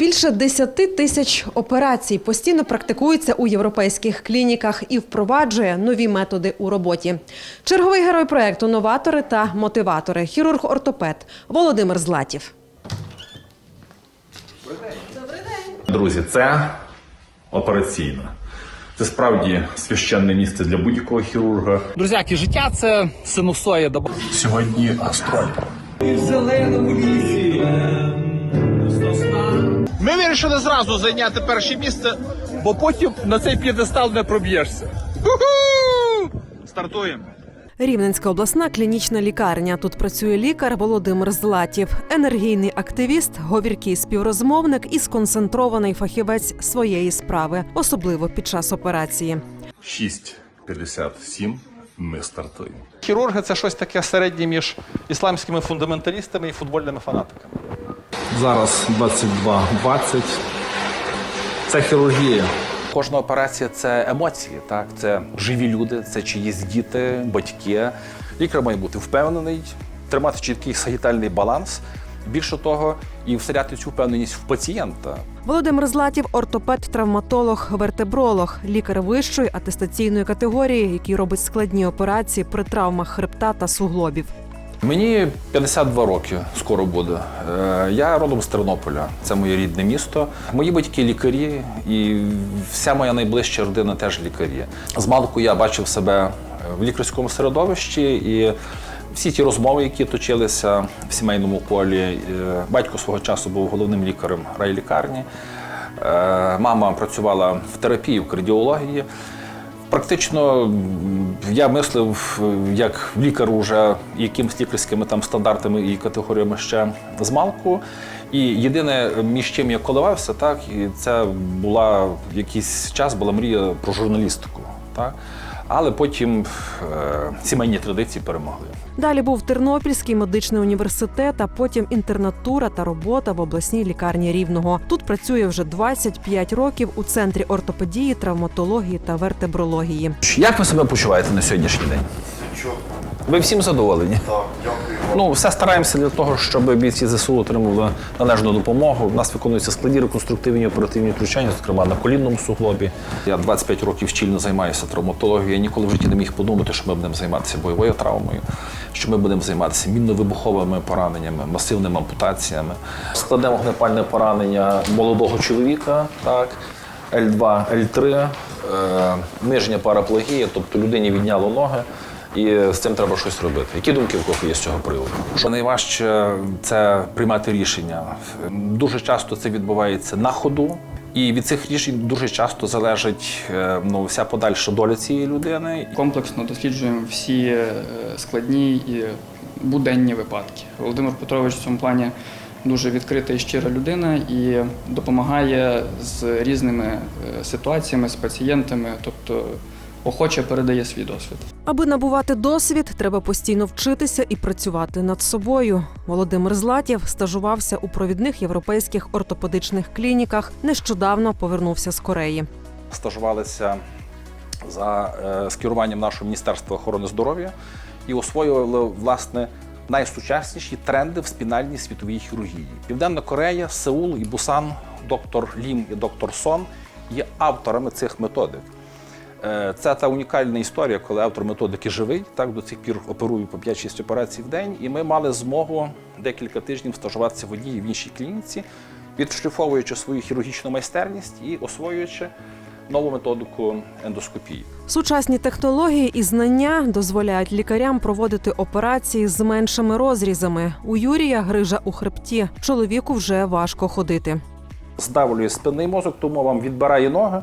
Більше 10 тисяч операцій, постійно практикується у європейських клініках і впроваджує нові методи у роботі. Черговий герой проекту новатори та мотиватори. Хірург-ортопед Володимир Златів. Друзі, це операційна. Це справді священне місце для будь-якого хірурга. Друзяки, життя це синусоїда. Сьогодні гастроль. Ми вирішили зразу зайняти перше місце, бо потім на цей п'єдестал не проб'єшся. Ху-ху! Стартуємо. Рівненська обласна клінічна лікарня. Тут працює лікар Володимир Златів, енергійний активіст, говіркий співрозмовник і сконцентрований фахівець своєї справи, особливо під час операції. 6.57 ми стартуємо. Хірурги це щось таке середнє між ісламськими фундаменталістами і футбольними фанатиками. Зараз 22.20. Це хірургія. Кожна операція це емоції, так це живі люди, це чиїсь діти, батьки. Лікар має бути впевнений, тримати чіткий сагітальний баланс. Більше того, і вселяти цю впевненість в пацієнта. Володимир Златів ортопед, травматолог, вертебролог, лікар вищої атестаційної категорії, який робить складні операції при травмах хребта та суглобів. Мені 52 роки скоро буде. Е, Я родом з Тернополя, це моє рідне місто. Мої батьки лікарі, і вся моя найближча родина теж лікарі. З малку я бачив себе в лікарському середовищі і. Всі ті розмови, які точилися в сімейному колі, е, батько свого часу був головним лікарем райлікарні. Е, Мама працювала в терапії, в кардіології. Практично я мислив як лікар уже якимись лікарськими там стандартами і категоріями ще з малку. І єдине, між чим я коливався, так, і це була якийсь час була мрія про журналістику. Так? Але потім е, сімейні традиції перемогли. Далі був Тернопільський медичний університет, а потім інтернатура та робота в обласній лікарні Рівного. Тут працює вже 25 років у центрі ортопедії, травматології та вертебрології. Як ви себе почуваєте на сьогоднішній день? Ви всім задоволені? Так, дякую. Ну, все стараємося для того, щоб бійці ЗСУ отримували належну допомогу. У нас виконуються складні реконструктивні оперативні втручання, зокрема на колінному суглобі. Я 25 років щільно займаюся травматологією. Я ніколи в житті не міг подумати, що ми будемо займатися бойовою травмою, що ми будемо займатися мінно-вибуховими пораненнями, масивними ампутаціями. Складне вогнепальне поранення молодого чоловіка, так. L2, L3, е, нижня параплегія, тобто людині відняло ноги, і з цим треба щось робити. Які думки в кого є з цього приводу? Що найважче це приймати рішення. Дуже часто це відбувається на ходу. І від цих рішень дуже часто залежить е, ну, вся подальша доля цієї людини. комплексно досліджуємо всі е, складні і буденні випадки. Володимир Петрович в цьому плані дуже відкрита і щира людина і допомагає з різними е, ситуаціями, з пацієнтами, тобто охоче передає свій досвід. Аби набувати досвід, треба постійно вчитися і працювати над собою. Володимир Златів стажувався у провідних європейських ортопедичних клініках. Нещодавно повернувся з Кореї. стажувалися за е, скеруванням нашого Міністерства охорони здоров'я і освоювали власне найсучасніші тренди в спінальній світовій хірургії. Південна Корея, Сеул і Бусан, доктор Лім і доктор Сон є авторами цих методик. Е, Це та унікальна історія, коли автор методики живий, так до цих пір оперує по 5-6 операцій в день, і ми мали змогу декілька тижнів стажуватися в одній в іншій клініці, відшліфовуючи свою хірургічну майстерність і освоюючи нову методику ендоскопії. Сучасні технології і знання дозволяють лікарям проводити операції з меншими розрізами. У Юрія грижа у хребті. Чоловіку вже важко ходити. Здавлює спинний мозок, тому вам відбирає ноги,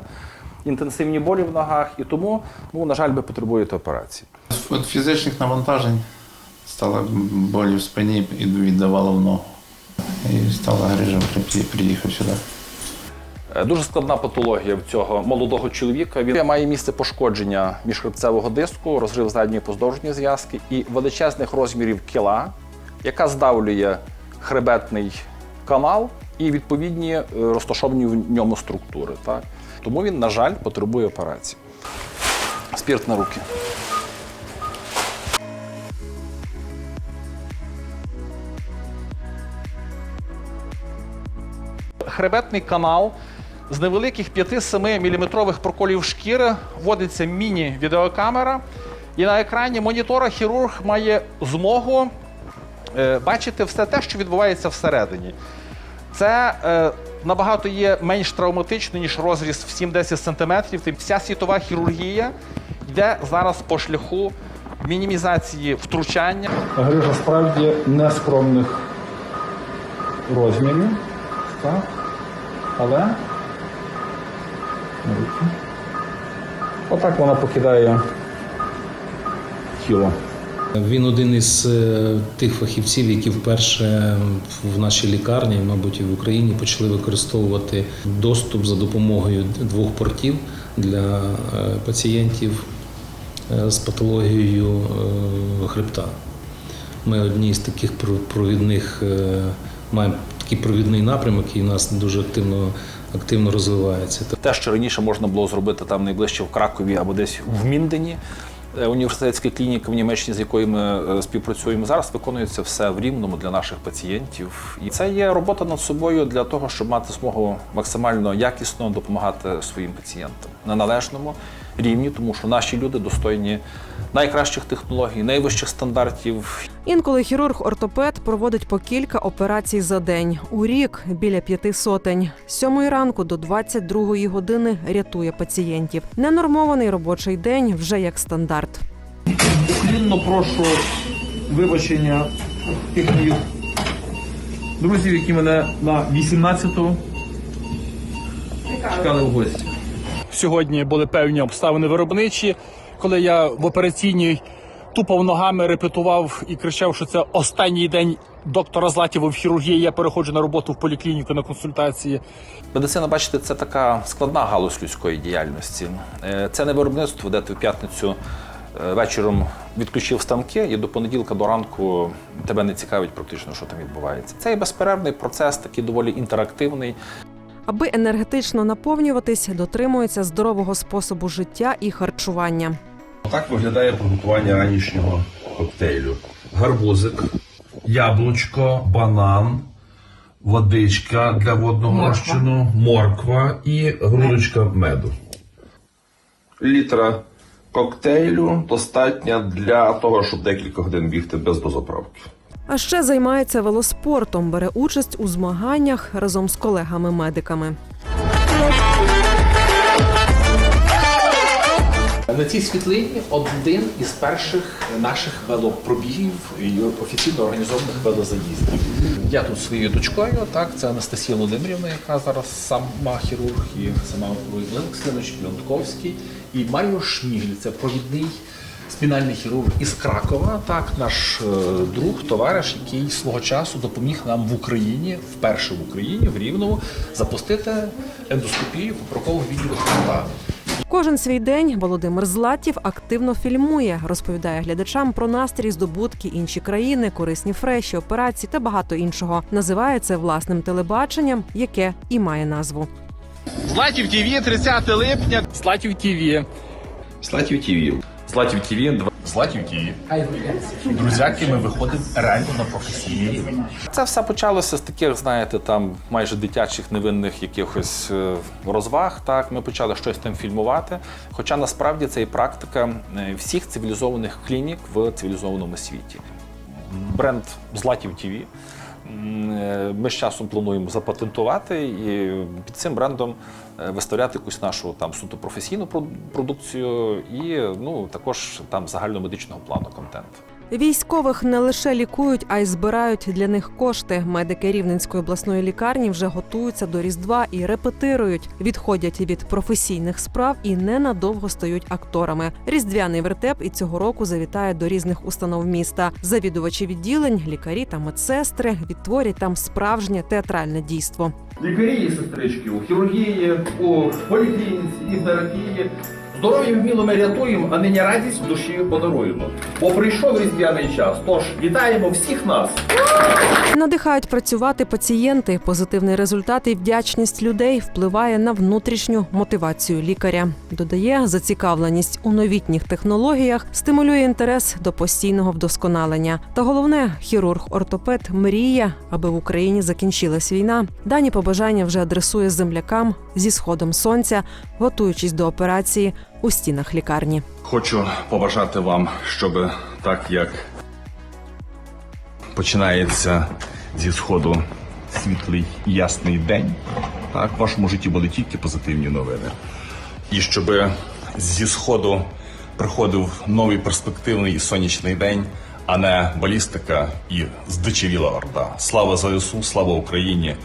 інтенсивні болі в ногах, і тому, ну, на жаль, ви потребуєте операції. Від фізичних навантажень стала болі в спині і віддавала в ногу. І стала хребті, приїхав сюди. Е, Дуже складна патологія в цього молодого чоловіка. Він має місце пошкодження міжхребцевого диску, розрив задньої поздовжньої зв'язки і величезних розмірів кіла, яка здавлює хребетний канал і відповідні е, розташовані в ньому структури. Так? Тому він, на жаль, потребує операції. Спірт на руки. хребетний канал з невеликих 5-7 мм проколів шкіри вводиться міні-відеокамера, і на екрані монітора хірург має змогу е, бачити все те, що відбувається всередині. Це е, набагато є менш травматично, ніж розріз в 7-10 см. Тим вся світова хірургія йде зараз по шляху мінімізації втручання. Грижа справді нескромних розмірів. Так. Але. Отак вона покидає тіло. Він один із е, тих фахівців, які вперше в нашій лікарні, мабуть, і в Україні почали використовувати доступ за допомогою двох портів для е, пацієнтів е, з патологією хребта. Ми одні з таких про- провідних маємо такий провідний напрямок, який у нас дуже активно, активно розвивається. Те, що раніше можна було зробити там найближче в Кракові або десь в Міндені, університетська клініка в Німеччині, з якою ми е, співпрацюємо зараз, виконується все в рівному для наших пацієнтів. І це є робота над собою для того, щоб мати змогу максимально якісно допомагати своїм пацієнтам на належному рівні, тому що наші люди достойні найкращих технологій, найвищих стандартів Інколи хірург-ортопед проводить по кілька операцій за день. У рік біля п'яти сотень. З сьомої ранку до 22-ї години рятує пацієнтів. Ненормований робочий день вже як стандарт. Уклінно прошу вибачення тих моїх друзів, які мене на 18-ту чекали в гості. Сьогодні були певні обставини виробничі, коли я в операційній тупав ногами, репетував і кричав, що це останній день доктора Златєва в хірургії. Я переходжу на роботу в поліклініку на консультації. Медицина, бачите, це така складна галузь людської діяльності. Е, Це не виробництво, де ти в п'ятницю е, вечором відключив станки, і до понеділка до ранку тебе не цікавить практично, що там відбувається. Це є безперервний процес, такий доволі інтерактивний. Аби енергетично наповнюватись, дотримується здорового способу життя і харчування. Так виглядає приготування ранішнього коктейлю: гарбузик, яблучко, банан, водичка для водного розчину, морква і грудочка меду. Літра коктейлю достатньо для того, щоб декілька годин бігти без дозаправки. А ще займається велоспортом, бере участь у змаганнях разом з колегами-медиками. На цій світлині один із перших наших велопробігів і офіційно організованих велозаїздів. Я тут своєю дочкою, так, це Анастасія Володимирівна, яка зараз сама хірург і сама Олександрович Льонтковський, і Маріо Шмігль, це провідний спінальний хірург із Кракова, так, наш е, друг, товариш, який свого часу допоміг нам в Україні, вперше в Україні, в Рівному, запустити ендоскопію попрокового відділу хребта. Кожен свій день Володимир Златів активно фільмує, розповідає глядачам про настрій, здобутки, інші країни, корисні фреші, операції та багато іншого. Називає це власним телебаченням, яке і має назву. Златів ТВ, 30 липня. Златів ТВ. Слатів ТВ. Златів ТВ, Златів ТВ. Друзяки, ми виходимо реально на професійний рівень. Це все почалося з таких, знаєте, там майже дитячих невинних якихось е, розваг. Так, ми почали щось там фільмувати. Хоча насправді це і практика е, всіх цивілізованих клінік в цивілізованому світі. Бренд Златів ТВ. Ми з часом плануємо запатентувати і під цим брендом е, виставляти якусь нашу там суто професійну про- продукцію і ну також там загальномедичного плану контент. Військових не лише лікують, а й збирають для них кошти. Медики Рівненської обласної лікарні вже готуються до Різдва і репетирують, відходять від професійних справ і ненадовго стають акторами. Різдвяний вертеп і цього року завітає до різних установ міста. Завідувачі відділень, лікарі та медсестри відтворять там справжнє театральне дійство. Лікарі і сестрички у хірургії, у поліклініці і терапії Здоров'я вміло ми рятуємо, а нині радість в душі подаруємо. Бо прийшов різдвяний час. Тож вітаємо всіх нас. Надихають працювати пацієнти. Позитивний результат і вдячність людей впливає на внутрішню мотивацію лікаря. Додає, зацікавленість у новітніх технологіях стимулює інтерес до постійного вдосконалення. Та головне, хірург-ортопед мріє, аби в Україні закінчилась війна. Дані побажання вже адресує землякам зі сходом сонця, готуючись до операції у стінах лікарні. Хочу побажати вам, щоб так як починається зі сходу світлий і ясний день, так в вашому житті були тільки позитивні новини. І щоб зі сходу приходив новий перспективний і сонячний день, а не балістика і здичавіла орда. Слава ЗСУ, слава Україні!